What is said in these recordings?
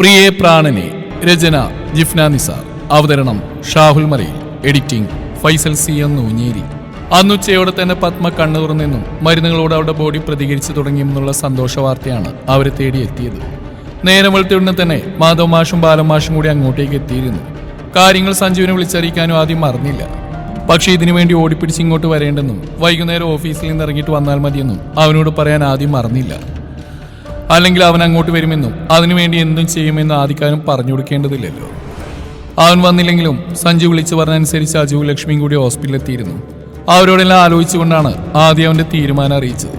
പ്രിയേ പ്രാണനെ രചന ജിഫ്ന നിസാർ. അവതരണം Shahul Malayil. Editing Faisal C M Noonhery. അന്നുച്ചയോടെ തന്നെ പത്മ കണ്ണൂർ നിന്നും മരുന്നുകളോട് അവരുടെ ബോഡി പ്രതികരിച്ചു തുടങ്ങിയെന്നുള്ള സന്തോഷ വാർത്തയാണ് അവരെ തേടിയെത്തിയത്. നേരം വെളുത്തിയുടനെ തന്നെ മാധവ് മാഷും ബാലം മാഷും കൂടി അങ്ങോട്ടേക്ക് എത്തിയിരുന്നു. കാര്യങ്ങൾ സഞ്ജീവിനെ വിളിച്ചറിയിക്കാനും ആദ്യം മറന്നില്ല. പക്ഷേ ഇതിനുവേണ്ടി ഓടിപ്പിടിച്ച് ഇങ്ങോട്ട് വരേണ്ടെന്നും വൈകുന്നേരം ഓഫീസിൽ നിന്ന് ഇറങ്ങിയിട്ട് വന്നാൽ മതിയെന്നും അവനോട് പറയാൻ ആദ്യം മറന്നില്ല. അല്ലെങ്കിൽ അവൻ അങ്ങോട്ട് വരുമെന്നും അതിനുവേണ്ടി എന്തും ചെയ്യുമെന്ന് ആദിക്കാനും പറഞ്ഞു കൊടുക്കേണ്ടതില്ലല്ലോ. അവൻ വന്നില്ലെങ്കിലും സഞ്ജു വിളിച്ചു പറഞ്ഞനുസരിച്ച് അജുവും ലക്ഷ്മിയും കൂടി ഹോസ്പിറ്റലിലെത്തിയിരുന്നു അവരോടെല്ലാം ആലോചിച്ചുകൊണ്ടാണ് ആദ്യം അവന്റെ തീരുമാനം അറിയിച്ചത്.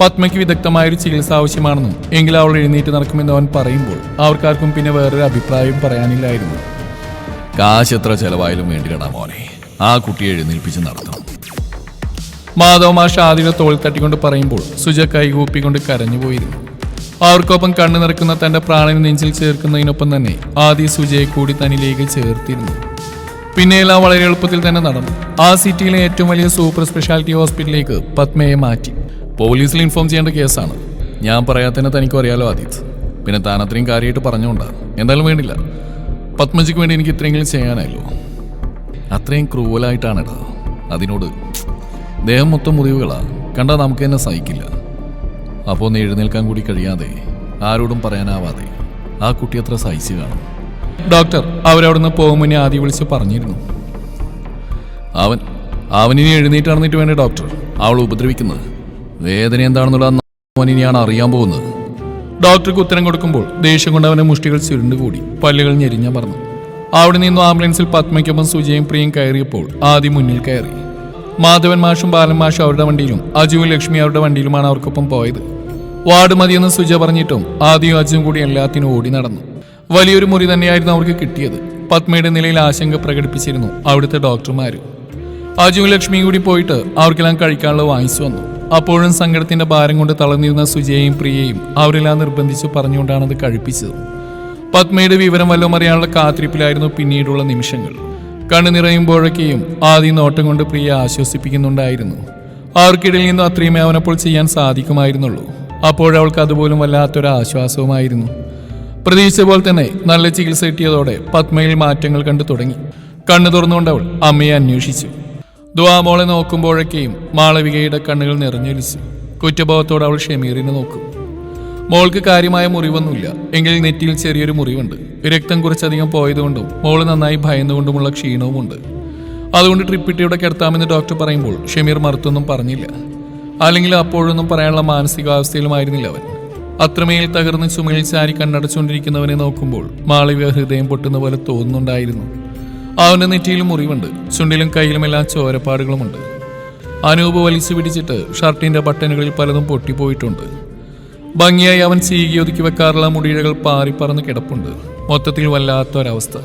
പത്മയ്ക്ക് വിദഗ്ധമായൊരു ചികിത്സ ആവശ്യമാണെന്നും എങ്കിൽ അവൾ എഴുന്നേറ്റ് നടക്കുമെന്ന് അവൻ പറയുമ്പോൾ അവർക്കാർക്കും പിന്നെ വേറൊരു അഭിപ്രായം പറയാനില്ലായിരുന്നു. കാശ് എത്ര ചെലവായാലും വേണ്ടിയിടാ മോനെ. ആ കുട്ടിയെ എഴുന്നേൽപ്പിച്ച് നടത്തണം. മാധവ മാഷ് ആദ്യയുടെ തോൾ തട്ടിക്കൊണ്ട് പറയുമ്പോൾ സുജ കൈകൂപ്പിക്കൊണ്ട് കരഞ്ഞുപോയിരുന്നു. അവർക്കൊപ്പം കണ്ണു നിറക്കുന്ന തന്റെ പ്രാണനെ നെഞ്ചിൽ ചേർക്കുന്നതിനൊപ്പം തന്നെ ആദി സുജയെ കൂടി തന്നിലേക്ക് ചേർത്തിരുന്നു. പിന്നെയെല്ലാം വളരെ എളുപ്പത്തിൽ തന്നെ നടന്നു. ആ സിറ്റിയിലെ ഏറ്റവും വലിയ സൂപ്പർ സ്പെഷ്യാലിറ്റി ഹോസ്പിറ്റലിലേക്ക് പത്മയെ മാറ്റി. പോലീസിൽ ഇൻഫോം ചെയ്യേണ്ട കേസാണ്. ഞാൻ പറയാത്തന്നെ തനിക്കും അറിയാലോ ആദിത്. പിന്നെ താൻ അത്രയും കാര്യമായിട്ട് പറഞ്ഞുകൊണ്ടാണ് എന്തായാലും വേണ്ടില്ല. പത്മജിക്ക് വേണ്ടി എനിക്ക് ഇത്രയെങ്കിലും ചെയ്യാനായല്ലോ. അത്രയും ക്രൂവലായിട്ടാണെടാ. അതിനോട് ദേഹം മൊത്തം മുറിവുകളാണ് കണ്ടാൽ നമുക്ക് തന്നെ സഹിക്കില്ല. അപ്പോൾ ഒന്ന് എഴുന്നേൽക്കാൻ കൂടി കഴിയാതെ ആരോടും പറയാനാവാതെ ആ കുട്ടി അത്ര സഹിച്ച് കാണും. ഡോക്ടർ അവരവിടുന്ന് പോകും മുന്നേ ആദ്യം വിളിച്ച് പറഞ്ഞിരുന്നു. അവൻ അവനിനി എഴുന്നേറ്റാണെന്നിട്ട് വേണ്ട ഡോക്ടർ? അവൾ ഉപദ്രവിക്കുന്നത്. വേദന എന്താണെന്നുള്ള അവനിനിയാണ് അറിയാൻ പോകുന്നത്. ഡോക്ടർക്ക് ഉത്തരം കൊടുക്കുമ്പോൾ ദേഷ്യം കൊണ്ട് അവന്റെ മുഷ്ടികൾ ചുരുണ്ടുകൂടി പല്ലുകൾ ഞെരിഞ്ഞ പറഞ്ഞു അവിടെ നിന്നും ആംബുലൻസിൽ പത്മയ്ക്കൊപ്പം സുജയും പ്രിയും കയറിയപ്പോൾ ആദ്യം മുന്നിൽ കയറി. മാധവൻ മാഷും ബാലൻ മാഷും അവരുടെ വണ്ടിയിലും അജുവും ലക്ഷ്മി അവരുടെ വണ്ടിയിലുമാണ് അവർക്കൊപ്പം പോയത്. വാർഡ് മതിയെന്ന് സുജ പറഞ്ഞിട്ടും ആദ്യം അജും കൂടി എല്ലാത്തിനും ഓടി നടന്നു. വലിയൊരു മുറി തന്നെയായിരുന്നു അവർക്ക് കിട്ടിയത്. പത്മയുടെ നിലയിൽ ആശങ്ക പ്രകടിപ്പിച്ചിരുന്നു അവിടുത്തെ ഡോക്ടർമാരും. അജുവും ലക്ഷ്മിയും കൂടി പോയിട്ട് അവർക്കെല്ലാം കഴിക്കാനുള്ള വാങ്ങിച്ചു വന്നു. അപ്പോഴും സങ്കടത്തിന്റെ ഭാരം കൊണ്ട് തളർന്നിരുന്ന സുജയെയും പ്രിയയും അവരെല്ലാം നിർബന്ധിച്ചു പറഞ്ഞുകൊണ്ടാണ് അത് കഴിപ്പിച്ചത്. പത്മയുടെ വിവരം വല്ലതും അറിയാനുള്ള കാത്തിരിപ്പിലായിരുന്നു പിന്നീടുള്ള നിമിഷങ്ങൾ. കണ്ണു നിറയുമ്പോഴൊക്കെയും ആദ്യം നോട്ടം കൊണ്ട് പ്രിയ ആശ്വസിപ്പിക്കുന്നുണ്ടായിരുന്നു. അവർക്കിടയിൽ നിന്നും അത്രയുമേ അവനപ്പോൾ ചെയ്യാൻ സാധിക്കുമായിരുന്നുള്ളൂ. അപ്പോഴവൾക്ക് അതുപോലും വല്ലാത്തൊരു ആശ്വാസവുമായിരുന്നു. പ്രതീക്ഷിച്ച പോലെ തന്നെ നല്ല ചികിത്സ കിട്ടിയതോടെ പത്മയിൽ മാറ്റങ്ങൾ കണ്ടു തുടങ്ങി. കണ്ണു തുറന്നുകൊണ്ട് അവൾ അമ്മയെ അന്വേഷിച്ചു. ദ്വാമോളെ നോക്കുമ്പോഴൊക്കെയും മാളവികയുടെ കണ്ണുകൾ നിറഞ്ഞൊലിച്ചു. കുറ്റബോധത്തോടെ അവൾ ഷമീറിനെ നോക്കും. മോൾക്ക് കാര്യമായ മുറിവൊന്നുമില്ല. എങ്കിൽ നെറ്റിയിൽ ചെറിയൊരു മുറിവുണ്ട്. രക്തം കുറച്ചധികം പോയതുകൊണ്ടും മോൾ നന്നായി ഭയന്നുകൊണ്ടുമുള്ള ക്ഷീണവുമുണ്ട്. അതുകൊണ്ട് ട്രിപ്പിട്ടിയുടെ കിടത്താമെന്ന് ഡോക്ടർ പറയുമ്പോൾ ഷമീർ മറുത്തൊന്നും പറഞ്ഞില്ല. അല്ലെങ്കിൽ അപ്പോഴൊന്നും പറയാനുള്ള മാനസികാവസ്ഥയിലുമായിരുന്നില്ല അവൻ. അത്രമേൽ തകർന്ന് ചുമയിൽ ചാരി കണ്ണടച്ചുകൊണ്ടിരിക്കുന്നവനെ നോക്കുമ്പോൾ മാളവിക ഹൃദയം പൊട്ടുന്ന പോലെ തോന്നുന്നുണ്ടായിരുന്നു. അവന്റെ നെറ്റിയിലും മുറിവുണ്ട് ചുണ്ടിലും കയ്യിലുമെല്ലാം ചോരപ്പാടുകളുമുണ്ട്. അനൂപ് വലിച്ചു പിടിച്ചിട്ട് ഷർട്ടിന്റെ ബട്ടണുകളിൽ പലതും പൊട്ടിപ്പോയിട്ടുണ്ട്. ഭംഗിയായി അവൻ ചീകി ഒതുക്കി വെക്കാറുള്ള മുടിയിഴകൾ പാറിപ്പറന്ന് കിടപ്പുണ്ട്. മൊത്തത്തിൽ വല്ലാത്തൊരവസ്ഥ.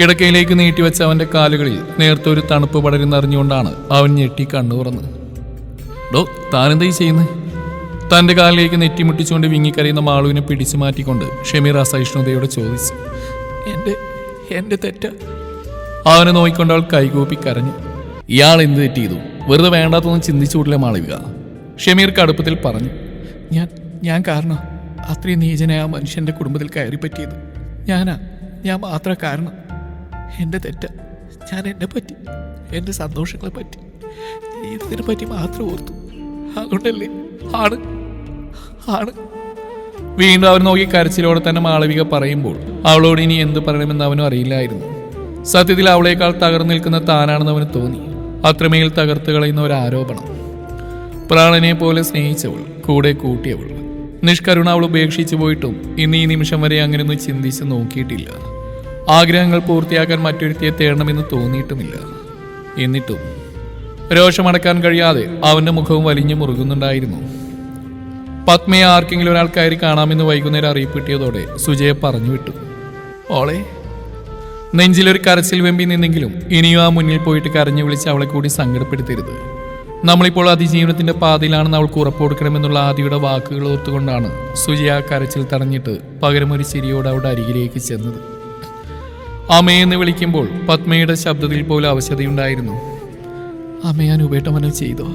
കിടക്കയിലേക്ക് നീട്ടിവെച്ച അവന്റെ കാലുകളിൽ നേരത്തെ ഒരു തണുപ്പ് പടരുന്നറിഞ്ഞുകൊണ്ടാണ് അവൻ ഞെട്ടി കണ്ണു തുറന്ന് ഡോ താനെന്താ ഈ ചെയ്യുന്നത് തന്റെ കാലിലേക്ക് നെറ്റിമുട്ടിച്ചുകൊണ്ട് വിങ്ങിക്കരയുന്ന മാളുവിനെ പിടിച്ചു മാറ്റിക്കൊണ്ട് ഷമീർ അസഹിഷ്ണുതയോടെ ചോദിച്ചു എന്റെ എന്റെ തെറ്റ? അവനെ നോക്കിക്കൊണ്ട് അവൾ കൈകൂപ്പി കരഞ്ഞു. ഇയാൾ എന്ത് തെറ്റ് ചെയ്തു? വെറുതെ വേണ്ടാത്തൊന്നും ചിന്തിച്ചു കൂടില്ല മാളവിക. ഷമീർ കടുപ്പത്തിൽ പറഞ്ഞു ഞാൻ ഞാൻ കാരണം അത്രയും നീചനായ മനുഷ്യന്റെ കുടുംബത്തിൽ കയറി പറ്റിയത്. ഞാനാ ഞാൻ മാത്ര കാരണം എന്റെ തെറ്റ. ഞാൻ എന്നെ പറ്റി എന്റെ സന്തോഷങ്ങളെ പറ്റി ജീവിതത്തിനെ പറ്റി മാത്രം ഓർത്തു. അതുകൊണ്ടല്ലേ? ആണ്. ആണ്. വീണ്ടും അവൻ നോക്കി കരച്ചിലോടെ തന്നെ മാളവിക പറയുമ്പോൾ അവളോട് ഇനി എന്ത് പറയണമെന്ന് അവനും അറിയില്ലായിരുന്നു. സത്യത്തിൽ അവളേക്കാൾ തകർന്നു നിൽക്കുന്ന താനാണെന്ന് അവന് തോന്നി. അത്രമേൽ തകർത്ത് കളയുന്ന ഒരു ആരോപണം. പ്രാണനെ പോലെ സ്നേഹിച്ചവൾ കൂടെ കൂട്ടിയവൾ. നിഷ്കരുണ അവൾ ഉപേക്ഷിച്ചു പോയിട്ടും ഇന്ന് ഈ നിമിഷം വരെ അങ്ങനെയൊന്നും ചിന്തിച്ച് നോക്കിയിട്ടില്ല. ആഗ്രഹങ്ങൾ പൂർത്തിയാക്കാൻ മറ്റൊരുത്തിയെ തേടണമെന്ന് തോന്നിയിട്ടുമില്ല. എന്നിട്ടും രോഷമടക്കാൻ കഴിയാതെ അവന്റെ മുഖവും വലിഞ്ഞു മുറുകുന്നുണ്ടായിരുന്നു. പത്മയെ ആർക്കെങ്കിലും ഒരാൾ കയറി കാണാമെന്ന് വൈകുന്നേരം അറിയിപ്പ് കിട്ടിയതോടെ സുജയെ പറഞ്ഞു വിട്ടു. ഓളെ നെഞ്ചിലൊരു കരച്ചിൽ വെമ്പി നിന്നെങ്കിലും ഇനിയും ആ മുന്നിൽ പോയിട്ട് കരഞ്ഞു വിളിച്ച് അവളെ കൂടി സങ്കടപ്പെടുത്തരുത്. നമ്മളിപ്പോൾ അതിജീവനത്തിന്റെ പാതയിലാണെന്ന് അവൾക്ക് ഉറപ്പ് കൊടുക്കണമെന്നുള്ള ആദിയുടെ വാക്കുകൾ ഓർത്തുകൊണ്ടാണ് സുജി ആ കരച്ചിൽ തടഞ്ഞിട്ട് പകരം ഒരു ചിരിയോട് അവളുടെ അരികിലേക്ക് ചെന്നത്. അമ്മയെന്ന് വിളിക്കുമ്പോൾ പത്മയുടെ ശബ്ദത്തിൽ പോലും അവശതയുണ്ടായിരുന്നു. അമ്മ ഞാൻ ഉപേട്ടമനം ചെയ്തോ.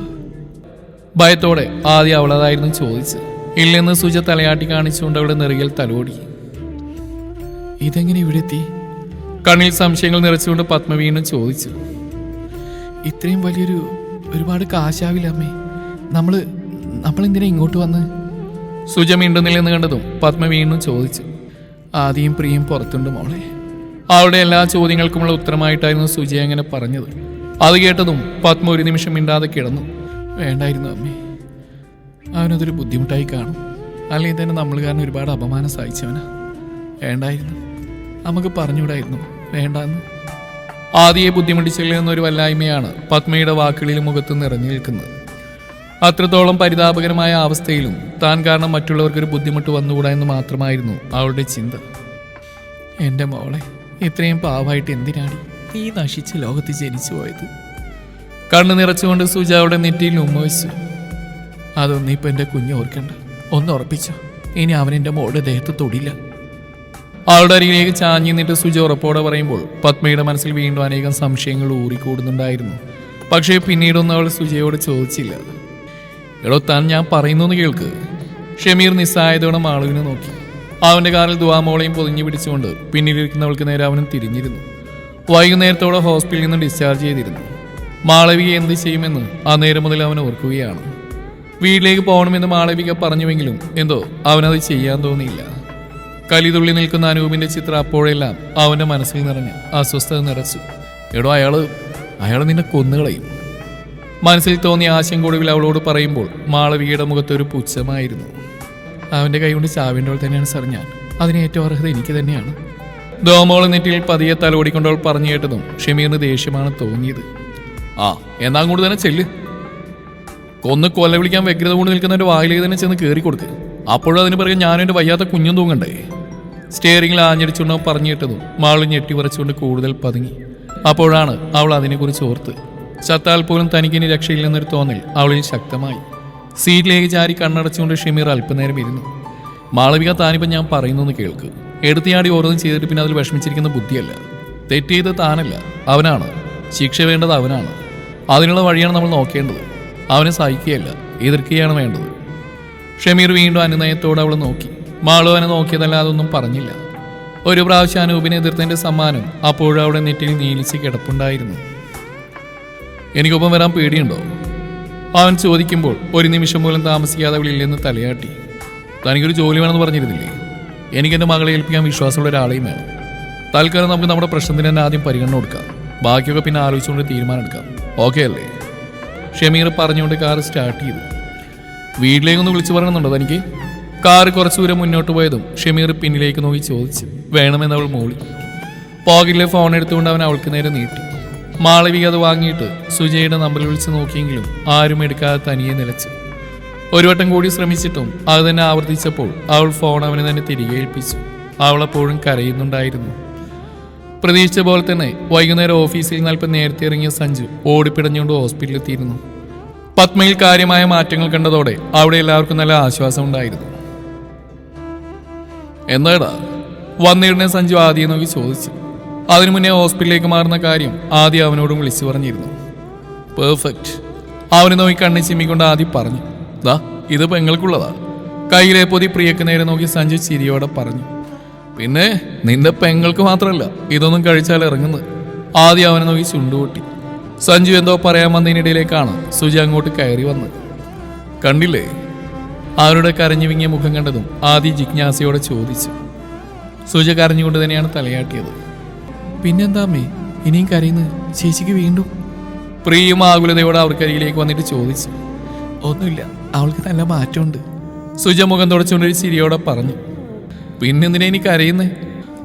ഭയത്തോടെ ആദ്യം അവളതായിരുന്നു ചോദിച്ച് ഇല്ലെന്ന് സുജ തലയാട്ടി കാണിച്ചുകൊണ്ട് അവളുടെ നെറുകിൽ തലോടി. ഇതെങ്ങനെ ഇവിടെ എത്തി? കണ്ണിൽ സംശയങ്ങൾ നിറച്ചുകൊണ്ട് പത്മ വീണ്ടും ചോദിച്ചു. ഇത്രയും വലിയൊരു ഒരുപാട് കാശാവില്ല അമ്മേ. നമ്മൾ നമ്മളെന്തിനാ ഇങ്ങോട്ട് വന്ന്? സുജ മിണ്ടുന്നില്ലെന്ന് കണ്ടതും പത്മ വീണ്ടും ചോദിച്ചു. ആദ്യം പ്രിയം പുറത്തുണ്ട് മോളെ. അവളുടെ എല്ലാ ചോദ്യങ്ങൾക്കുമുള്ള ഉത്തരമായിട്ടായിരുന്നു സുജ അങ്ങനെ പറഞ്ഞത്. അത് കേട്ടതും പത്മ ഒരു നിമിഷം മിണ്ടാതെ കിടന്നു. വേണ്ടായിരുന്നു അമ്മേ. അവനതൊരു ബുദ്ധിമുട്ടായി കാണും. അല്ലെങ്കിൽ തന്നെ നമ്മൾ കാരണം ഒരുപാട് അപമാനം സഹിച്ചവനാ. വേണ്ടായിരുന്നു. നമുക്ക് പറഞ്ഞുകൂടായിരുന്നു. വേണ്ടാന്ന്. ആദ്യയെ ബുദ്ധിമുട്ടിച്ചെല്ലുന്ന ഒരു വല്ലായ്മയാണ് പത്മയുടെ വാക്കുകളിൽ മുഖത്ത് നിറഞ്ഞു നിൽക്കുന്നത്. അത്രത്തോളം പരിതാപകരമായ അവസ്ഥയിലും താൻ കാരണം മറ്റുള്ളവർക്കൊരു ബുദ്ധിമുട്ട് വന്നുകൂടാ എന്ന് മാത്രമായിരുന്നു അവളുടെ ചിന്ത. എന്റെ മോളെ ഇത്രയും പാവമായിട്ട് എന്തിനാടി? ഈ നശിച്ച ലോകത്ത് ജനിച്ചു പോയത്. കണ്ണു നിറച്ചുകൊണ്ട് സുജാവുടെ നെറ്റിയിൽ ഉമ്മ വെച്ചു. അതൊന്നും ഇപ്പൊ എന്റെ കുഞ്ഞ് ഓർക്കണ്ട. ഒന്ന് ഉറപ്പിച്ചു. ഇനി അവൻ എന്റെ മോളുടെ ദേഹത്ത് തൊടില്ല. അവളുടെ അരികിലേക്ക് ചാഞ്ഞു നിന്നിട്ട് സുജ ഉറപ്പോടെ പറയുമ്പോൾ പത്മയുടെ മനസ്സിൽ വീണ്ടും അനേകം സംശയങ്ങൾ ഊറിക്കൂടുന്നുണ്ടായിരുന്നു. പക്ഷേ പിന്നീടൊന്നും അവൾ സുജയോട് ചോദിച്ചില്ല. എടോ താൻ ഞാൻ പറയുന്നു കേൾക്ക്. ഷമീർ നിസ്സായതോടെ മാളുവിനെ നോക്കി. അവന്റെ കാറിൽ ദുവാമോളയും പൊതിഞ്ഞു പിടിച്ചുകൊണ്ട് പിന്നിലിരിക്കുന്നവൾക്ക് നേരെ അവനും തിരിഞ്ഞിരുന്നു. വൈകുന്നേരത്തോടെ ഹോസ്പിറ്റലിൽ നിന്ന് ഡിസ്ചാർജ് ചെയ്തിരുന്നു. മാളവിക എന്ത് ചെയ്യുമെന്ന് ആ നേരം മുതൽ അവൻ ഓർക്കുകയാണ്. വീട്ടിലേക്ക് പോകണമെന്ന് മാളവിക പറഞ്ഞുവെങ്കിലും എന്തോ അവനത് ചെയ്യാൻ തോന്നിയില്ല. കലിതുള്ളി നിൽക്കുന്ന അനൂപിന്റെ ചിത്രം അപ്പോഴെല്ലാം അവന്റെ മനസ്സിൽ നിറഞ്ഞ് അസ്വസ്ഥത നിറച്ചു. എടോ അയാൾ അയാൾ നിന്നെ കൊന്നുകളയും മനസ്സിൽ തോന്നിയ ആശയം കൂടുതൽ അവളോട് പറയുമ്പോൾ മാളവികയുടെ മുഖത്ത് ഒരു പുച്ഛമായിരുന്നു. അവന്റെ കൈ കൊണ്ട് ചാവേണ്ടവൾ തന്നെയാണ് സാർ ഞാൻ. അതിന് ഏറ്റവും അർഹത എനിക്ക് തന്നെയാണ്. ദോമോൾ നെറ്റിയിൽ പതിയെ തലോടിക്കൊണ്ടവൾ പറഞ്ഞു കേട്ടതും ഷമീറിന് ദേഷ്യമാണ് തോന്നിയത്. ആ എന്നാ അങ്ങോട്ട് തന്നെ ചെല്ല്. കൊന്ന് കൊല വിളിക്കാൻ വ്യഗ്രത കൊണ്ട് നിൽക്കുന്നവന്റെ വായിലേക്ക് തന്നെ ചെന്ന് കയറി കൊടുക്ക്. അപ്പോഴും അതിന് പിറകെ ഞാനും എന്റെ വയ്യാത്ത കുഞ്ഞും തൂങ്ങണ്ടേ? സ്റ്റിയറിംഗിൽ ആഞ്ഞടിച്ചുകൊണ്ട് പറഞ്ഞു കേട്ടതും മാൾ ഞെട്ടി വരച്ചുകൊണ്ട് കൂടുതൽ പതുങ്ങി. അപ്പോഴാണ് അവൾ അതിനെക്കുറിച്ച് ഓർത്ത്. ചത്താൽ പോലും തനിക്കിനി രക്ഷയില്ലെന്നൊരു തോന്നൽ അവളിൽ ശക്തമായി. സീറ്റിലേക്ക് ചാരി കണ്ണടച്ചുകൊണ്ട് ഷമീർ അല്പനേരം ഇരുന്നു. മാളവിക താനിപ്പം ഞാൻ പറയുന്നു കേൾക്ക്. എടുത്തിയാടി ഓരോന്നും ചെയ്തിട്ട് പിന്നെ അതിൽ വിഷമിച്ചിരിക്കുന്ന ബുദ്ധിയല്ല. തെറ്റ് ചെയ്ത് താനല്ല. അവനാണ്. ശിക്ഷ വേണ്ടത് അവനാണ്. അതിനുള്ള വഴിയാണ് നമ്മൾ നോക്കേണ്ടത്. അവനെ സഹിക്കുകയല്ല. എതിർക്കുകയാണ് വേണ്ടത്. ഷമീർ വീണ്ടും അനുനയത്തോടെ അവൾ നോക്കി. മാളു അവനെ നോക്കിയതല്ലാതെ ഒന്നും പറഞ്ഞില്ല. ഒരു പ്രാവശ്യം അനൂപിനെ എതിർത്തതിന്റെ സമ്മാനം അപ്പോഴും അവിടെ നെറ്റിൽ നീലിച്ച് കിടപ്പുണ്ടായിരുന്നു. എനിക്കൊപ്പം വരാൻ പേടിയുണ്ടോ? അവൻ ചോദിക്കുമ്പോൾ ഒരു നിമിഷം പോലും താമസിക്കാതെ അവളില്ലെന്ന് തലയാട്ടി. തനിക്കൊരു ജോലി വേണമെന്ന് പറഞ്ഞിരുന്നില്ലേ? എനിക്ക് എന്റെ മകളെ ഏൽപ്പിക്കാൻ വിശ്വാസമുള്ള ഒരാളെയും വേണം. തൽക്കാലം നമുക്ക് നമ്മുടെ പ്രശ്നത്തിന് തന്നെ ആദ്യം പരിഗണന കൊടുക്കാം. ബാക്കിയൊക്കെ പിന്നെ ആലോചിച്ചുകൊണ്ട് തീരുമാനം എടുക്കാം. ഓക്കെ അല്ലേ? ഷമീർ പറഞ്ഞുകൊണ്ട് കാർ സ്റ്റാർട്ട് ചെയ്തു. വീട്ടിലേക്കൊന്ന് വിളിച്ചു പറയണമെന്നുണ്ടോ തനിക്ക്? കാർ കുറച്ചു ദൂരം മുന്നോട്ട് പോയതും ഷമീർ പിന്നിലേക്ക് നോക്കി ചോദിച്ചു. വേണമെന്ന് അവൾ മൂളി. പോക്കറ്റിലെ ഫോൺ എടുത്തുകൊണ്ട് അവൻ അവൾക്ക് നേരെ നീട്ടി. മാളവിക അത് വാങ്ങിയിട്ട് സുജയുടെ നമ്പറിൽ വിളിച്ച് നോക്കിയെങ്കിലും ആരും എടുക്കാതെ തനിയെ നിലച്ചു. ഒരു വട്ടം കൂടി ശ്രമിച്ചിട്ടും അത് തന്നെ ആവർത്തിച്ചപ്പോൾ അവൾ ഫോൺ അവനെ തന്നെ തിരികെ ഏൽപ്പിച്ചു. അവൾ കരയുന്നുണ്ടായിരുന്നു. പ്രതീക്ഷിച്ച പോലെ തന്നെ വൈകുന്നേരം ഓഫീസിൽ നിന്ന് അല്പം നേരത്തെ ഇറങ്ങിയ സഞ്ജു ഓടിപ്പിടഞ്ഞുകൊണ്ട് ഹോസ്പിറ്റലിൽ എത്തിയിരുന്നു. പത്മയിൽ കാര്യമായ മാറ്റങ്ങൾ കണ്ടതോടെ അവിടെ എല്ലാവർക്കും നല്ല ആശ്വാസം ഉണ്ടായിരുന്നു. എന്താടാ? വന്നിടനെ സഞ്ജു ആദ്യം നോക്കി ചോദിച്ചു. അതിനു മുന്നേ ഹോസ്പിറ്റലിലേക്ക് മാറുന്ന കാര്യം ആദ്യം അവനോടും വിളിച്ചു പറഞ്ഞിരുന്നു. പെർഫെക്റ്റ്. അവനെ നോക്കി കണ്ണി ചിമ്മിക്കൊണ്ട് ആദ്യം പറഞ്ഞു. ദാ ഇത് പെങ്ങൾക്കുള്ളതാ. കയ്യിലെ പൊതി പ്രിയക്ക് നേരെ നോക്കി സഞ്ജു ചിരിയോടെ പറഞ്ഞു. പിന്നെ നിന്റെ പെങ്ങൾക്ക് മാത്രമല്ല ഇതൊന്നും കഴിച്ചാൽ ഇറങ്ങുന്നത്. ആദ്യം അവനെ നോക്കി ചുണ്ടുകൂട്ടി സഞ്ജു എന്തോ പറയാൻ വന്നതിനിടയിലേക്കാണ് സുജി അങ്ങോട്ട് കയറി വന്നത്. കണ്ടില്ലേ? അവരുടെ കരഞ്ഞു വിങ്ങിയ മുഖം കണ്ടതും ആദ്യ ജിജ്ഞാസയോടെ ചോദിച്ചു. സുജ കരഞ്ഞുകൊണ്ട് തന്നെയാണ് തലയാട്ടിയത്. പിന്നെന്താ മേ ഇനിയും കരയുന്നത് ചേച്ചിക്ക് വീണ്ടും? പ്രിയും ആകുലതയോടെ അവർക്കരികിലേക്ക് വന്നിട്ട് ചോദിച്ചു. ഒന്നുമില്ല. അവൾക്ക് നല്ല മാറ്റമുണ്ട്. സുജമുഖം തുടച്ചുകൊണ്ട് ഒരു ചിരിയോടെ പറഞ്ഞു പിന്നെന്തിനാ എനിക്ക് അറിയുന്നേ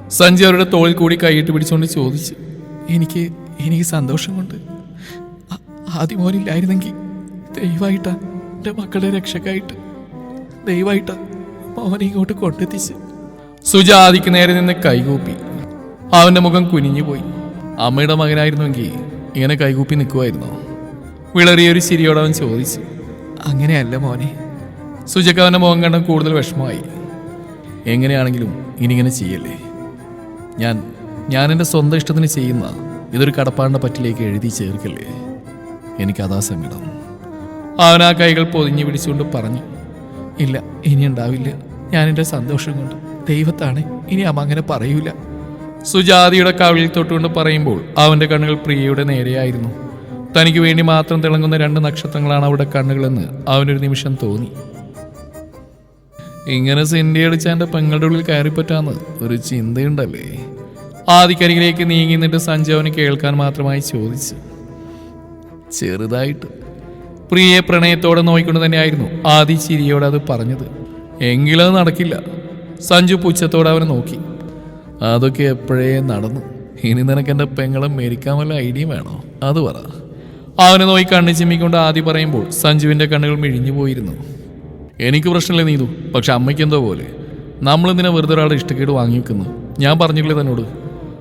സഞ്ജയ് അവരുടെ തോളിൽ കൂടി കൈയിട്ട് പിടിച്ചുകൊണ്ട് ചോദിച്ചു എനിക്ക് എനിക്ക് സന്തോഷമുണ്ട്. ആദ്യമോനില്ലായിരുന്നെങ്കിൽ ദയവായിട്ടാ എന്റെ മക്കളുടെ രക്ഷക്കായിട്ട് ദയവായിട്ടാ മോനെ ഇങ്ങോട്ട് കൊണ്ടെത്തിച്ച് സുജ ആദിക്ക് നേരെ നിന്ന് കൈകൂപ്പി. അവന്റെ മുഖം കുനിഞ്ഞുപോയി അമ്മയുടെ മകനായിരുന്നുവെങ്കിൽ ഇങ്ങനെ കൈകൂപ്പി നിൽക്കുമായിരുന്നോ? വിളറിയൊരു ചിരിയോടെ അവൻ ചോദിച്ചു അങ്ങനെയല്ല മോനെ. സുജക്കാവന്റെ മോഹം കണ്ട കൂടുതൽ വിഷമമായി. എങ്ങനെയാണെങ്കിലും ഇനിങ്ങനെ ചെയ്യല്ലേ. ഞാൻ ഞാൻ എന്റെ സ്വന്തം ഇഷ്ടത്തിന് ചെയ്യുന്ന ഇതൊരു കടപ്പാടിന്റെ പറ്റിലേക്ക് എഴുതി ചേർക്കല്ലേ. എനിക്കതാ സങ്കടം. അവൻ ആ കൈകൾ പൊതിഞ്ഞു പിടിച്ചുകൊണ്ട് പറഞ്ഞു ഇല്ല ഇനി ഉണ്ടാവില്ല. ഞാൻ എന്റെ സന്തോഷം കൊണ്ട്. ദൈവത്താണ് ഇനി അമ്മ അങ്ങനെ പറയൂല. സുജാതിയുടെ കവിളിൽ തൊട്ടുകൊണ്ട് പറയുമ്പോൾ അവന്റെ കണ്ണുകൾ പ്രിയയുടെ നേരെയായിരുന്നു. തനിക്ക് വേണ്ടി മാത്രം തിളങ്ങുന്ന രണ്ട് നക്ഷത്രങ്ങളാണ് അവിടെ കണ്ണുകളെന്ന് അവനൊരു നിമിഷം തോന്നി. ഇങ്ങനെ സിൻഡി അടിച്ചാന്റെ പെങ്ങളുടെ ഉള്ളിൽ കയറിപ്പറ്റാന്ന് ഒരു ചിന്തയുണ്ടല്ലേ? ആദിക്കരികിലേക്ക് നീങ്ങി നിന്നിട്ട് സഞ്ജയ് അവന് കേൾക്കാൻ മാത്രമായി ചോദിച്ചു. ചെറുതായിട്ട്. പ്രിയെ പ്രണയത്തോടെ നോയിക്കൊണ്ട് തന്നെയായിരുന്നു ആദി ചിരിയോടെ അത് പറഞ്ഞത്. എങ്കിലത് നടക്കില്ല. സഞ്ജു പുച്ഛത്തോടെ അവനെ നോക്കി. അതൊക്കെ എപ്പോഴേ നടന്നു? ഇനി നിനക്ക് എന്റെ പെങ്ങളെ മേരിക്കാൻ വല്ല ഐഡിയ വേണോ? അത് പറ. അവനെ നോയി കണ്ണു ചിമ്മിക്കൊണ്ട് ആദ്യം പറയുമ്പോൾ സഞ്ജുവിന്റെ കണ്ണുകൾ മിഴിഞ്ഞു പോയിരുന്നു. എനിക്ക് പ്രശ്നമില്ല നീതു പക്ഷെ അമ്മയ്ക്ക് എന്തോ പോലെ. നമ്മൾ എന്തിനാ വെറുതെ ഒരാളുടെ ഇഷ്ടക്കേട് വാങ്ങി വെക്കുന്നു? ഞാൻ പറഞ്ഞില്ലേ തന്നോട്?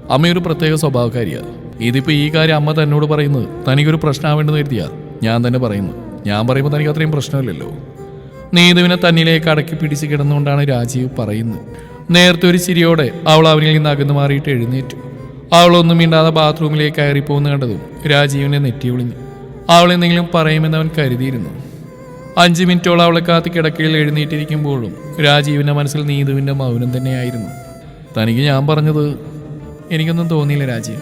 അമ്മയൊരു പ്രത്യേക സ്വഭാവക്കാരിയാ. ഇതിപ്പോൾ ഈ കാര്യം അമ്മ തന്നോട് പറയുന്നത് തനിക്കൊരു പ്രശ്നമാവേണ്ടെന്ന് കരുതിയാ. ഞാൻ തന്നെ പറയുന്നു. ഞാൻ പറയുമ്പോൾ തനിക്ക് അത്രയും പ്രശ്നമില്ലല്ലോ. നീതുവിനെ തന്നിലേക്ക് അടക്കി പിടിച്ച് കിടന്നുകൊണ്ടാണ് രാജീവ് പറയുന്നത്. നേരത്തെ ഒരു ചിരിയോടെ അവൾ അവനിൽ നിന്ന് അകന്നു മാറിയിട്ട് എഴുന്നേറ്റു. അവളൊന്നും മിണ്ടാതെ ബാത്റൂമിലേക്ക് കയറി പോകുന്ന കണ്ടതും രാജീവിനെ നെറ്റി വിളിഞ്ഞു. അവൾ എന്തെങ്കിലും പറയുമെന്ന് അവൻ കരുതിയിരുന്നു. അഞ്ച് മിനിറ്റോളം അവളെ കാത്ത് കിടക്കയിൽ എഴുന്നേറ്റിരിക്കുമ്പോഴും രാജീവിന്റെ മനസ്സിൽ നീതുവിന്റെ മൗനം തന്നെയായിരുന്നു. തനിക്ക് ഞാൻ പറഞ്ഞത് എനിക്കൊന്നും തോന്നിയില്ല രാജീവ്.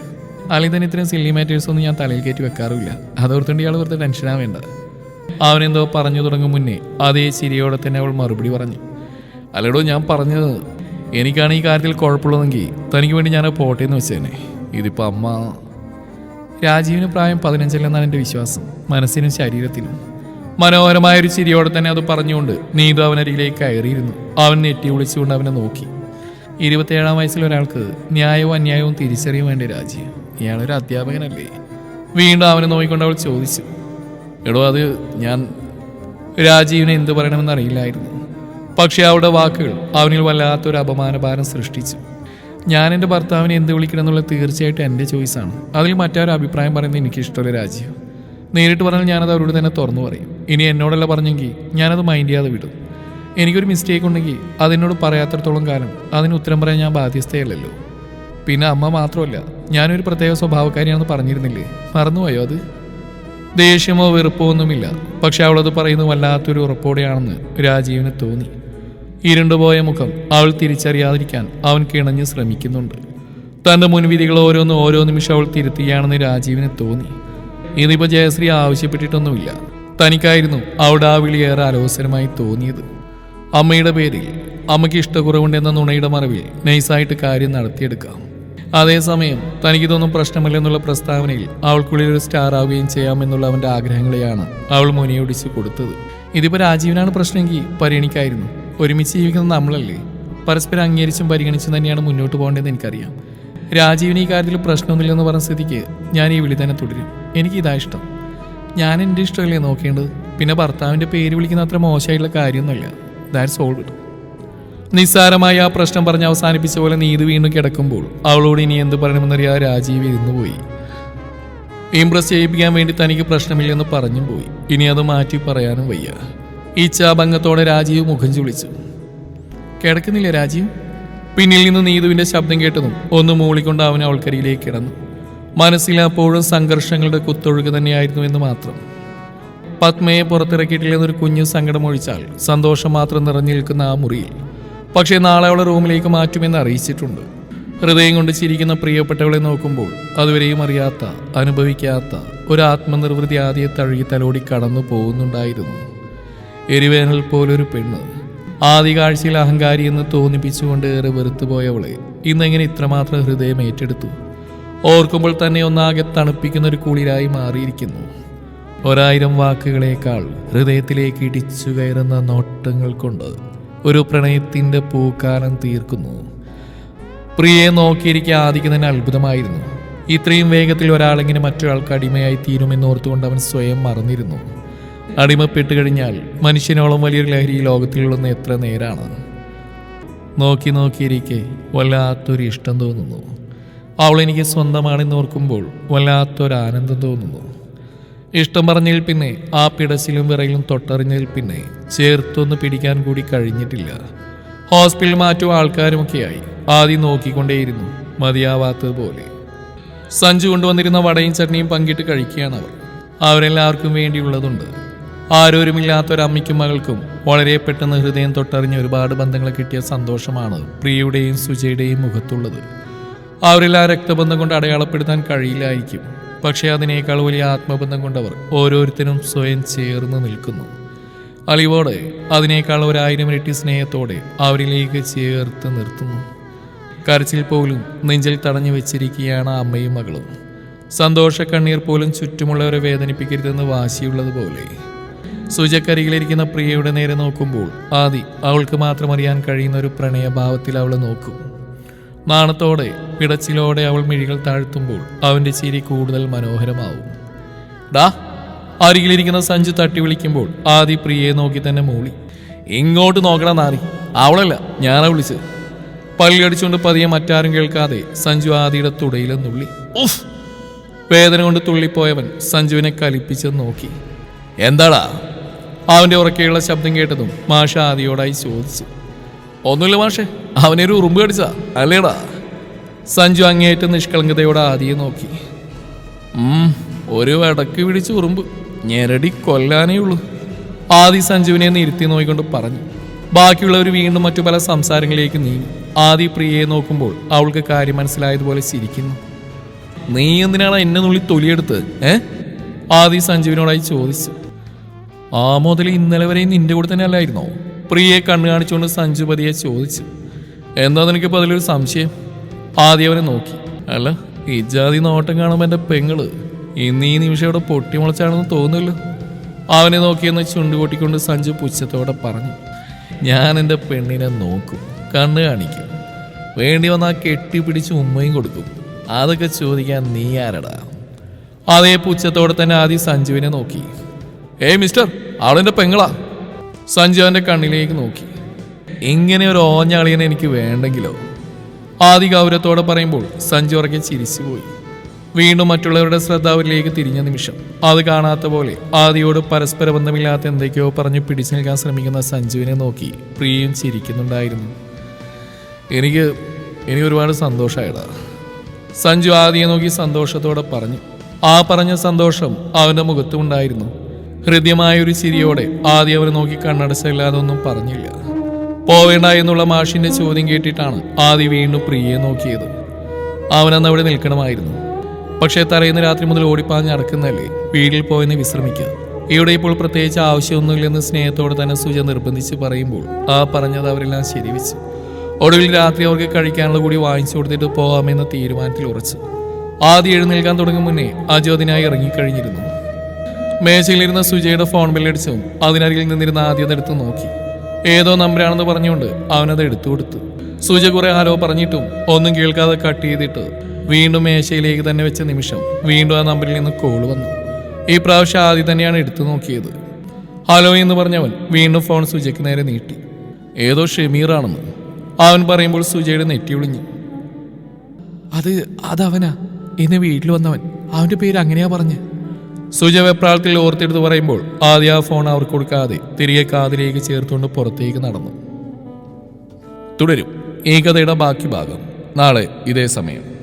അല്ലെങ്കിൽ തന്നെ ഇത്രയും സില്ലി മാറ്റേഴ്സ് ഒന്നും ഞാൻ തലയിൽ കയറ്റി വെക്കാറില്ല അതോർത്തുകൊണ്ട് ഇയാൾ വെറുതെ ടെൻഷനാവേണ്ട അവനെന്തോ പറഞ്ഞു തുടങ്ങും മുന്നേ അതേ ചിരിയോടെ തന്നെ അവൾ മറുപടി പറഞ്ഞു. അല്ലടോ ഞാൻ പറഞ്ഞത് എനിക്കാണ് ഈ കാര്യത്തിൽ കുഴപ്പമുള്ളതെങ്കിൽ തനിക്ക് വേണ്ടി ഞാൻ പോട്ടേന്ന് വെച്ചേനെ. ഇതിപ്പോൾ അമ്മ രാജീവിന് പ്രായം പതിനഞ്ചല്ലെന്നാണ് എന്റെ വിശ്വാസം. മനസ്സിനും ശരീരത്തിനും. മനോഹരമായ ഒരു ചിരിയോടെ തന്നെ അത് പറഞ്ഞുകൊണ്ട് നീതു അവനരികിലേക്ക് കയറിയിരുന്നു. അവൻ നെറ്റി വിളിച്ചുകൊണ്ട് അവനെ നോക്കി. ഇരുപത്തിയേഴാം വയസ്സിൽ ഒരാൾക്ക് ന്യായവും അന്യായവും തിരിച്ചറിയാൻ വേണ്ടി രാജീവ്. ഇയാളൊരു അധ്യാപകനല്ലേ? വീണ്ടും അവനെ നോക്കിക്കൊണ്ട് അവൾ ചോദിച്ചു. എടോ അത് ഞാൻ രാജീവിനെ എന്ത് പറയണമെന്ന് അറിയില്ലായിരുന്നു. പക്ഷേ അവളുടെ വാക്കുകൾ അവനിൽ വല്ലാത്തൊരു അപമാനഭാരം സൃഷ്ടിച്ചു. ഞാൻ എന്റെ ഭർത്താവിനെ എന്ത് വിളിക്കണം എന്നുള്ളത് തീർച്ചയായിട്ടും എന്റെ ചോയ്സാണ്. അതിൽ മറ്റൊരു അഭിപ്രായം പറയുന്നത് എനിക്കിഷ്ടമുള്ള രാജ്യം. നേരിട്ട് പറഞ്ഞാൽ ഞാനത് അവരോട് തന്നെ തുറന്നു പറയും. ഇനി എന്നോടല്ല പറഞ്ഞെങ്കിൽ ഞാനത് മൈൻഡ് ചെയ്യാതെ വിടും. എനിക്കൊരു മിസ്റ്റേക്ക് ഉണ്ടെങ്കിൽ അതിനോട് പറയാത്തടത്തോളം കാലം അതിന് ഉത്തരം പറയാൻ ഞാൻ ബാധ്യസ്ഥയല്ലല്ലോ. പിന്നെ അമ്മ മാത്രമല്ല ഞാനൊരു പ്രത്യേക സ്വഭാവക്കാരിയാണെന്ന് പറഞ്ഞിരുന്നില്ലേ? മറന്നുപോയോ അത്? ദേഷ്യമോ വെറുപ്പോ ഒന്നുമില്ല. പക്ഷെ അവളത് പറയുന്നത് വല്ലാത്തൊരു ഉറപ്പോടെയാണെന്ന് രാജീവിന് തോന്നി. ഇരുണ്ടുപോയ മുഖം അവൾ തിരിച്ചറിയാതിരിക്കാൻ അവൻ കിണഞ്ഞ് ശ്രമിക്കുന്നുണ്ട്. തന്റെ മുൻവിധികൾ ഓരോന്ന് ഓരോ നിമിഷം അവൾ തിരുത്തുകയാണെന്ന് രാജീവിന് തോന്നി. ഇതിപ്പോൾ ജയശ്രീ ആവശ്യപ്പെട്ടിട്ടൊന്നുമില്ല. തനിക്കായിരുന്നു അവിടെ ആ വിളി ഏറെ അലോസരമായി തോന്നിയത്. അമ്മയുടെ പേരിൽ അമ്മയ്ക്ക് ഇഷ്ടക്കുറവുണ്ടെന്ന നുണയുടെ മറവിൽ നൈസായിട്ട് കാര്യം നടത്തിയെടുക്കാം. അതേസമയം തനിക്കിതൊന്നും പ്രശ്നമില്ലെന്നുള്ള പ്രസ്താവനയിൽ അവൾക്കുള്ളിൽ ഒരു സ്റ്റാർ ആവുകയും ചെയ്യാമെന്നുള്ള അവന്റെ ആഗ്രഹങ്ങളെയാണ് അവൾ മുനിയൊടിച്ച് കൊടുത്തത്. ഇതിപ്പോൾ രാജീവിനാണ് പ്രശ്നമെങ്കിൽ പരിഗണിക്കായിരുന്നു ഒരുമിച്ച് ജീവിക്കുന്നത് നമ്മളല്ലേ? പരസ്പരം അംഗീകരിച്ചും പരിഗണിച്ചും തന്നെയാണ് മുന്നോട്ട് പോകേണ്ടതെന്ന് എനിക്കറിയാം. രാജീവിന് ഈ കാര്യത്തിൽ പ്രശ്നമൊന്നുമില്ലെന്ന് പറഞ്ഞ സ്ഥിതിക്ക് ഞാൻ ഈ വിളി തന്നെ തുടരും. എനിക്ക് ഇതാ ഇഷ്ടം. ഞാൻ എന്റെ ഇഷ്ടമല്ലേ നോക്കേണ്ടത്? പിന്നെ ഭർത്താവിന്റെ പേര് വിളിക്കുന്ന അത്ര മോശമായിട്ടുള്ള കാര്യമൊന്നുമല്ല. ദാറ്റ്സ് ഓൾ നിസ്സാരമായി ആ പ്രശ്നം പറഞ്ഞ് അവസാനിപ്പിച്ച പോലെ നീതി വീണ്ടും കിടക്കുമ്പോൾ അവളോട് ഇനി എന്ത് പറയണമെന്നറിയാതെ രാജീവ് ഇരുന്നു പോയി. ഇംപ്രസ് ചെയ്യിപ്പിക്കാൻ വേണ്ടി തനിക്ക് പ്രശ്നമില്ലെന്ന് പറഞ്ഞും പോയി. ഇനി അത് മാറ്റി പറയാനും വയ്യ. ഇച്ഛാഭംഗത്തോടെ രാജീവ് മുഖം ചുളിച്ചു കിടക്കുന്നില്ല രാജീവ്? പിന്നിൽ നിന്ന് നീതുവിന്റെ ശബ്ദം കേട്ടതും ഒന്ന് മൂളിക്കൊണ്ട് അവൻ അവൾക്കരിയിലേക്ക് കിടന്നു. മനസ്സിൽ അപ്പോഴും സംഘർഷങ്ങളുടെ കുത്തൊഴുക തന്നെയായിരുന്നു എന്ന് മാത്രം. പത്മയെ പുറത്തിറക്കിയിട്ടില്ലെന്നൊരു കുഞ്ഞു സങ്കടമൊഴിച്ചാൽ സന്തോഷം മാത്രം നിറഞ്ഞു നിൽക്കുന്ന ആ മുറിയിൽ. പക്ഷേ നാളെ അവളെ റൂമിലേക്ക് മാറ്റുമെന്ന് അറിയിച്ചിട്ടുണ്ട്. ഹൃദയം കൊണ്ട് ചിരിക്കുന്ന പ്രിയപ്പെട്ടവളെ നോക്കുമ്പോൾ അതുവരെയും അറിയാത്ത അനുഭവിക്കാത്ത ഒരു ആത്മനിർവൃതി ആദ്യ തഴുകി തലോടി കടന്നു പോകുന്നുണ്ടായിരുന്നു. എരിവേനൽ പോലൊരു പെണ്ണ്. ആദ്യ കാഴ്ചയിൽ അഹങ്കാരി എന്ന് തോന്നിപ്പിച്ചുകൊണ്ട് ഏറെ വെറുത്തുപോയവളെ ഇന്നെങ്ങനെ ഇത്രമാത്രം ഹൃദയം ഏറ്റെടുത്തു. ഓർക്കുമ്പോൾ തന്നെ ഒന്നാകെ തണുപ്പിക്കുന്ന ഒരു കുളിരായി മാറിയിരിക്കുന്നു. ഒരായിരം വാക്കുകളേക്കാൾ ഹൃദയത്തിലേക്ക് ഇടിച്ചു കയറുന്ന നോട്ടങ്ങൾ കൊണ്ട് ഒരു പ്രണയത്തിന്റെ പൂക്കാലം തീർക്കുന്നു. പ്രിയയെ നോക്കിയിരിക്കെ ആദിക്ക് തന്നെ അത്ഭുതമായിരുന്നു. ഇത്രയും വേഗത്തിൽ ഒരാളെങ്ങനെ മറ്റൊരാൾക്ക് അടിമയായി തീരുമെന്നോർത്തുകൊണ്ട് അവൻ സ്വയം മറന്നിരുന്നു. അടിമപ്പെട്ട് കഴിഞ്ഞാൽ മനുഷ്യനോളം വലിയൊരു ലഹരി ലോകത്തിലുള്ളെന്ന് എത്ര നേരാണ്? നോക്കി നോക്കിയിരിക്കെ വല്ലാത്തൊരു ഇഷ്ടം തോന്നുന്നു. അവൾ എനിക്ക് സ്വന്തമാണെന്ന് ഓർക്കുമ്പോൾ വല്ലാത്തൊരു ആനന്ദം തോന്നുന്നു. ഇഷ്ടം പറഞ്ഞതിൽ പിന്നെ ആ പിടസിലും വിറയിലും തൊട്ടറിഞ്ഞതിൽ പിന്നെ ചേർത്തൊന്ന് പിടിക്കാൻ കൂടി കഴിഞ്ഞിട്ടില്ല. ഹോസ്പിറ്റൽ മാറ്റും ആൾക്കാരുമൊക്കെയായി. ആദ്യം നോക്കിക്കൊണ്ടേയിരുന്നു മതിയാവാത്തതുപോലെ. സഞ്ജു കൊണ്ടുവന്നിരുന്ന വടയും ചട്നിയും പങ്കിട്ട് കഴിക്കുകയാണ് അവർ. അവരെല്ലാവർക്കും വേണ്ടിയുള്ളതുണ്ട്. ആരോരുമില്ലാത്ത ഒരമ്മയ്ക്കും മകൾക്കും വളരെ പെട്ടെന്ന് ഹൃദയം തൊട്ടറിഞ്ഞ ഒരുപാട് ബന്ധങ്ങൾ കിട്ടിയ സന്തോഷമാണ് പ്രിയയുടെയും സുജയുടെയും മുഖത്തുള്ളത്. അവരിൽ ആ രക്തബന്ധം കൊണ്ട് അടയാളപ്പെടുത്താൻ കഴിയില്ലായിരിക്കും. പക്ഷേ അതിനേക്കാൾ വലിയ ആത്മബന്ധം കൊണ്ടവർ ഓരോരുത്തരും സ്വയം ചേർന്ന് നിൽക്കുന്നു. അലിവോടെ അതിനേക്കാൾ ഒരായിരം ഇരട്ടി സ്നേഹത്തോടെ അവരിലേക്ക് ചേർത്ത് നിർത്തുന്നു. കരച്ചിൽ പോലും നെഞ്ചിൽ തടഞ്ഞു വെച്ചിരിക്കുകയാണ് അമ്മയും മകളും. സന്തോഷ കണ്ണീർ പോലും ചുറ്റുമുള്ളവരെ വേദനിപ്പിക്കരുതെന്ന് വാശിയുള്ളതുപോലെ സുജക്കരികിലിരിക്കുന്ന പ്രിയയുടെ നേരെ നോക്കുമ്പോൾ ആദി അവൾക്ക് മാത്രം അറിയാൻ കഴിയുന്ന ഒരു പ്രണയഭാവത്തിൽ അവൾ നോക്കും. നാണത്തോടെ പിടച്ചിലോടെ അവൾ മിഴികൾ താഴ്ത്തുമ്പോൾ അവന്റെ ചിരി കൂടുതൽ മനോഹരമാവും. ഡാ അരികിലിരിക്കുന്ന സഞ്ജു തട്ടി വിളിക്കുമ്പോൾ ആദി പ്രിയയെ നോക്കി തന്നെ മൂളി. ഇങ്ങോട്ട് നോക്കണം നാറി അവളല്ല ഞാനാ വിളിച്ചത്. പല്ലിയടിച്ചുകൊണ്ട് പതിയെ മറ്റാരും കേൾക്കാതെ സഞ്ജു ആദിയുടെ തുടയിൽ നുള്ളി. ഉഫ്! വേദന കൊണ്ട് തുള്ളിപ്പോയവൻ സഞ്ജുവിനെ കലിപ്പിച്ച് നോക്കി. എന്താടാ? അവന്റെ ഉറക്കെയുള്ള ശബ്ദം കേട്ടതും മാഷ ആദിയോടായി ചോദിച്ചു. ഒന്നുമില്ല മാഷെ അവനൊരു ഉറുമ്പ് കടിച്ചാ അല്ലേടാ. സഞ്ജു അങ്ങേയറ്റം നിഷ്കളങ്കതയോടെ ആദിയെ നോക്കി. ഉം, ഒരു വടക്ക് പിടിച്ച് ഉറുമ്പ്. ഞെരടി കൊല്ലാനേ ഉള്ളൂ. ആദി സഞ്ജുവിനെ നിരുത്തി നോയിക്കൊണ്ട് പറഞ്ഞു. ബാക്കിയുള്ളവർ വീണ്ടും മറ്റു പല സംസാരങ്ങളിലേക്ക് നീങ്ങി. ആദി പ്രിയയെ നോക്കുമ്പോൾ അവൾക്ക് കാര്യം മനസ്സിലായതുപോലെ ചിരിക്കുന്നു. നീ എന്തിനാണ് എന്നെ നുള്ളി തൊലിയെടുത്ത് ഏ? ആദി സഞ്ജുവിനോടായി ചോദിച്ചു. ആ മുതൽ ഇന്നലെ വരെ നിന്റെ കൂടെ തന്നെ അല്ലായിരുന്നോ പ്രിയയെ കണ്ണു കാണിച്ചുകൊണ്ട് സഞ്ജു പതിയെ ചോദിച്ചു. എന്താ നിനക്കിപ്പോൾ അതിലൊരു സംശയം? ആദ്യം അവനെ നോക്കി. അല്ല ഈ ഇജാതി നോട്ടം കാണുമ്പോൾ എന്റെ പെങ്ങൾ ഇന്ന് ഈ നിമിഷം ഇവിടെ പൊട്ടിമുളച്ചാണെന്ന് തോന്നുമല്ലോ അവനെ നോക്കിയെന്ന് ചുണ്ടുകൊട്ടിക്കൊണ്ട് സഞ്ജു പുച്ഛത്തോടെ പറഞ്ഞു ഞാൻ എന്റെ പെണ്ണിനെ നോക്കും കണ്ണു കാണിക്കും. വേണ്ടി വന്നാൽ കെട്ടിപ്പിടിച്ച് ഉമ്മയും കൊടുക്കും. അതൊക്കെ ചോദിക്കാൻ നീ ആരടാ? അതേ പുച്ഛത്തോടെ തന്നെ ആദ്യം സഞ്ജുവിനെ നോക്കി. ഏയ് മിസ്റ്റർ ആളിന്റെ പെങ്ങളാ. സഞ്ജു അവന്റെ കണ്ണിലേക്ക് നോക്കി. ഇങ്ങനെ ഒരു ഓഞ്ഞാളിയനെ എനിക്ക് വേണ്ടെങ്കിലോ? ആദി ഗൗരവത്തോടെ പറയുമ്പോൾ സഞ്ജു ഉറക്കെ ചിരിച്ചുപോയി. വീണ്ടും മറ്റുള്ളവരുടെ ശ്രദ്ധ അവരിലേക്ക് തിരിഞ്ഞ നിമിഷം അത് കാണാത്ത പോലെ ആദിയോട് പരസ്പര ബന്ധമില്ലാത്ത എന്തൊക്കെയോ പറഞ്ഞ് പിടിച്ചു നിൽക്കാൻ ശ്രമിക്കുന്ന സഞ്ജുവിനെ നോക്കി പ്രിയയും ചിരിക്കുന്നുണ്ടായിരുന്നു. എനിക്ക് എനിക്ക് ഒരുപാട് സന്തോഷമായടാ സഞ്ജു ആദിയെ നോക്കി സന്തോഷത്തോടെ പറഞ്ഞു. ആ പറഞ്ഞ സന്തോഷം അവന്റെ മുഖത്തുമുണ്ടായിരുന്നു. ഹൃദ്യമായ ഒരു ചിരിയോടെ ആദ്യം അവനെ നോക്കി കണ്ണടച്ചല്ലാതെ ഒന്നും പറഞ്ഞില്ല. പോവേണ്ട എന്നുള്ള മാഷിന്റെ ചോദ്യം കേട്ടിട്ടാണ് ആദി വീണ്ടും പ്രിയയെ നോക്കിയത്. അവനന്ന് അവിടെ നിൽക്കണമായിരുന്നു. പക്ഷേ തലേന്ന് രാത്രി മുതൽ ഓടിപ്പാഞ്ഞ് നടക്കുന്നല്ലേ വീട്ടിൽ പോയെന്ന് വിശ്രമിക്കുക ഇവിടെ ഇപ്പോൾ പ്രത്യേകിച്ച് ആവശ്യമൊന്നുമില്ലെന്ന് സ്നേഹത്തോടെ തന്നെ സുജ നിർബന്ധിച്ച് പറയുമ്പോൾ ആ പറഞ്ഞത് അവരെല്ലാം ശരിവെച്ചു. ഒടുവിൽ രാത്രി അവർക്ക് കഴിക്കാനുള്ള കൂടി വാങ്ങിച്ചു കൊടുത്തിട്ട് പോകാമെന്ന തീരുമാനത്തിൽ ഉറച്ചു. ആദ്യം എഴുന്നേൽക്കാൻ തുടങ്ങും മുന്നേ അജോദിനായി ഇറങ്ങിക്കഴിഞ്ഞിരുന്നു. മേശയിലിരുന്ന സുജയുടെ ഫോൺ ബില്ലടിച്ചു അതിനരികിൽ നിന്നിരുന്ന ആദ്യം അതെടുത്ത് നോക്കി. ഏതോ നമ്പരാണെന്ന് പറഞ്ഞുകൊണ്ട് അവനത് എടുത്തു കൊടുത്തു. സുജ കുറെ ആരോ പറഞ്ഞിട്ടും ഒന്നും കേൾക്കാതെ കട്ട് ചെയ്തിട്ട് വീണ്ടും മേശയിലേക്ക് തന്നെ വെച്ച നിമിഷം വീണ്ടും ആ നമ്പറിൽ നിന്ന് കോൾ വന്നു. ഈ പ്രാവശ്യം ആദ്യം തന്നെയാണ് എടുത്തു നോക്കിയത്. ഹലോ എന്ന് പറഞ്ഞവൻ വീണ്ടും ഫോൺ സുജയ്ക്ക് നേരെ നീട്ടി. ഏതോ ഷെമീറാണെന്ന് അവൻ പറയുമ്പോൾ സുജയുടെ നെറ്റി ഒളിഞ്ഞു. അത് അതവനാ? ഇന്ന് വീട്ടിൽ വന്നവൻ. അവന്റെ പേര് അങ്ങനെയാ പറഞ്ഞ്. സുജ വെപ്രാളത്തിൽ ഓർത്തെടുത്ത് പറയുമ്പോൾ ആദ്യ ആ ഫോൺ അവർക്ക് കൊടുക്കാതെ തിരികെ കാതിലേക്ക് ചേർത്തുകൊണ്ട് പുറത്തേക്ക് നടന്നു. തുടരും. ഈ കഥയുടെ ബാക്കി ഭാഗം. നാളെ ഇതേ സമയം.